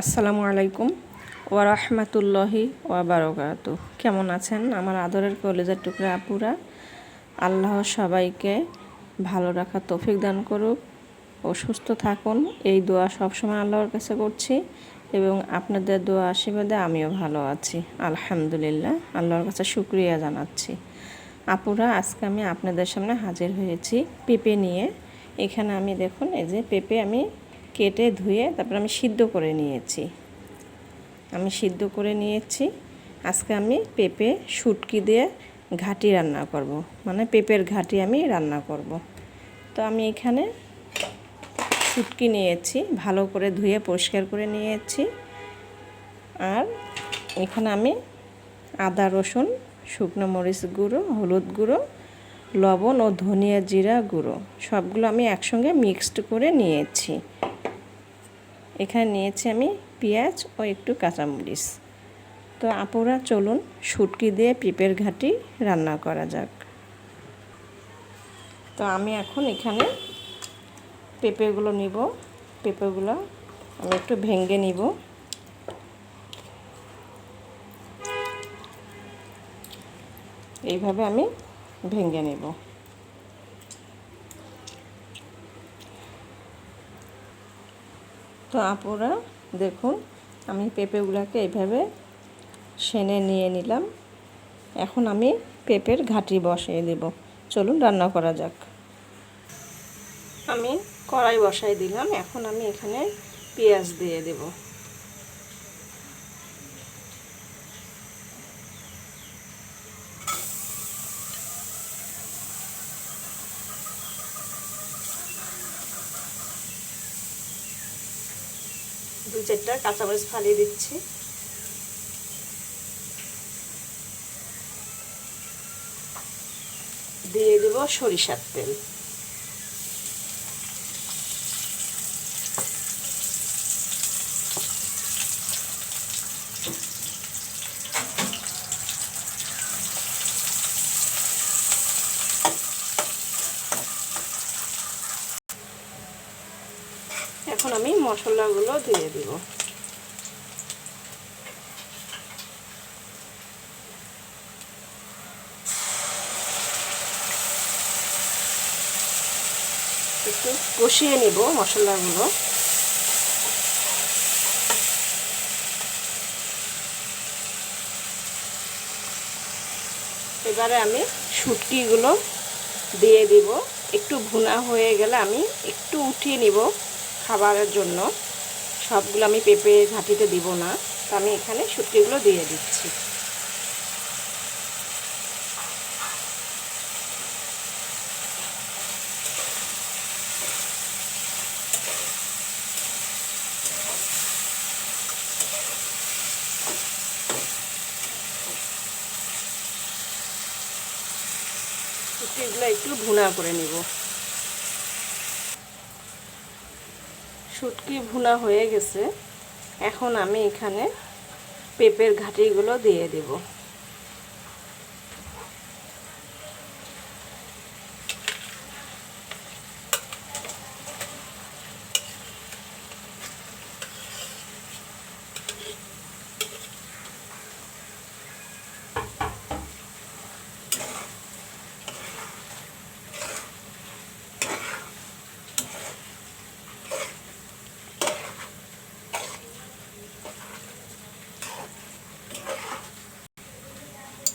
আসসালামু আলাইকুম ওয়া রাহমাতুল্লাহি ওয়া বারাকাতু কেমন আছেন? আমার আদরের কলেজের টুকরা আপুরা, আল্লাহ সবাইকে ভালো রাখার তৌফিক দান করুক ও সুস্থ থাকুন। এই দোয়া সবসময় আল্লাহর কাছে করছি এবং আপনাদের দোয়া আশীর্বাদে আমিও ভালো আছি। আলহামদুলিল্লাহ, আল্লাহর কাছে শুক্রিয়া জানাচ্ছি। আপুরা, আজকে আমি আপনাদের সামনে হাজির হয়েছি পেঁপে নিয়ে। এখানে আমি দেখুন, এই যে পেঁপে আমি কেটে ধুয়ে তারপর আমি সিদ্ধ করে নিয়েছি আমি সিদ্ধ করে নিয়েছি আজকে আমি পেঁপে শুটকি দিয়ে ঘাটি রান্না করব। মানে পেঁপের ঘাটি আমি রান্না করব। তো আমি এখানে শুটকি নিয়েছি, ভালো করে ধুয়ে পরিষ্কার করে নিয়েছি আর এখানে আমি আদা, রসুন, শুকনো মরিচ গুঁড়ো, হলুদ গুঁড়ো, লবণ ও ধনিয়া জিরা গুঁড়ো সবগুলো আমি একসঙ্গে মিক্সড করে নিয়েছি এখানে নিয়েছি আমি পেঁয়াজ ও একটু কাঁচামরিচ। তো আপুরা চলুন শুটকি দিয়ে পিপের ঘাটি রান্না করা যাক। তো আমি এখন এখানে পেঁপেগুলো নিব। পেঁপেগুলো আমি একটু ভেঙে নিব। এইভাবে আমি ভেঙে নেব। তো আপুরা, দেখুন, আমি পেঁপেগুলোকে এইভাবে সেনে নিয়ে নিলাম। এখন আমি পেঁপের ঘাটি বসিয়ে দেব। চলুন, রান্না করা যাক। আমি কড়াই বসাই দিলাম। এখন আমি এখানে পেঁয়াজ দিয়ে দেবো। দু চারটা কাঁচামরিচ ফালিয়ে দিচ্ছি। দিয়ে দেব সরিষার তেল। এখন আমি মশলাগুলো দিয়ে দিব। একটু কষিয়ে নিব মশলাগুলো। এবারে আমি শুটকিগুলো দিয়ে দিব। একটু ভুনা হয়ে গেলে আমি একটু উঠিয়ে নিব। খাবারের জন্য সবগুলো আমি পেঁপে ঘাটিতে দিব না। তো আমি এখানে শুটকিগুলো দিয়ে দিচ্ছি। শুটকিগুলো একটু ভুনা করে নিব। শুটকি ভুনা হয়ে গেছে। এখন আমি এখানে পেঁপের ঘাটিগুলো দিয়ে দেব।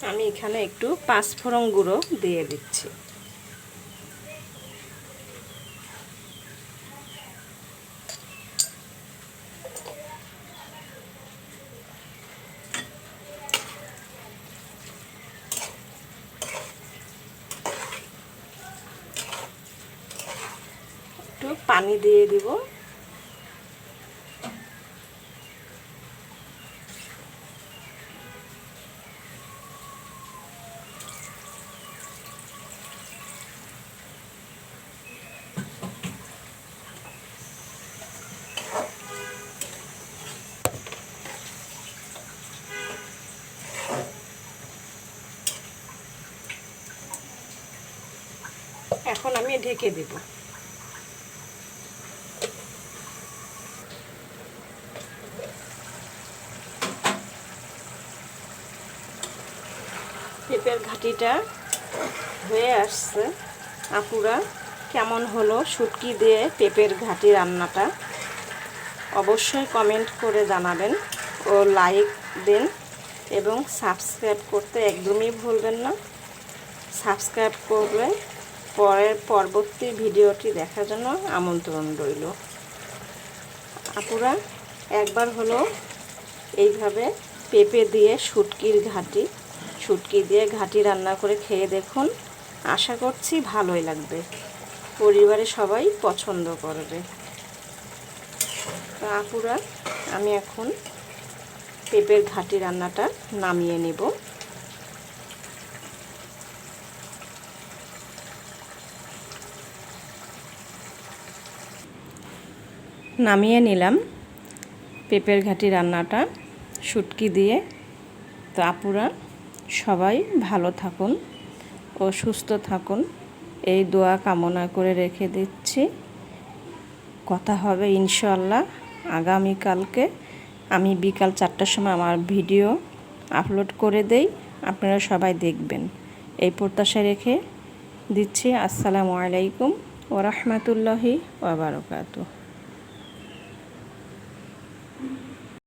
আমি এখানে একটু পাঁচফোড়ন গুঁড়ো দিয়ে দিচ্ছি। একটু পানি দিয়ে দিব। এখন আমি ঢেকে দেব। পেঁপের ঘাটিটা হয়ে আসছে। আপুরা, কেমন হলো সুটকি দিয়ে পেঁপের ঘাটি রান্নাটা? অবশ্যই কমেন্ট করে জানাবেন ও লাইক দেন এবং সাবস্ক্রাইব করতে একদমই ভুলবেন না। সাবস্ক্রাইব করলে পরের পরবর্তী ভিডিওটি দেখার জন্য আমন্ত্রণ রইল। আপুরা, একবার হলো এইভাবে পেঁপে দিয়ে শুটকির ঘাটি, শুটকি দিয়ে ঘাটি রান্না করে খেয়ে দেখুন। আশা করছি ভালোই লাগবে। পরিবারে সবাই পছন্দ করবে। তো আপুরা, আমি এখন পেঁপের ঘাটি রান্নাটা নামিয়ে নেব। নামিয়ে নিলাম পেঁপের ঘাটি রান্নাটা, শুটকি দিয়ে। তো আপুরা, সবাই ভালো থাকুন ও সুস্থ থাকুন। এই দোয়া কামনা করে রেখে দিচ্ছি। কথা হবে ইনশাল্লাহ আগামীকালকে। আমি বিকাল চারটার সময় আমার ভিডিও আপলোড করে দেই, আপনারা সবাই দেখবেন। এই প্রত্যাশা রেখে দিচ্ছি। আসসালামু আলাইকুম ওরহমতুল্লাহি ওবরাকাতু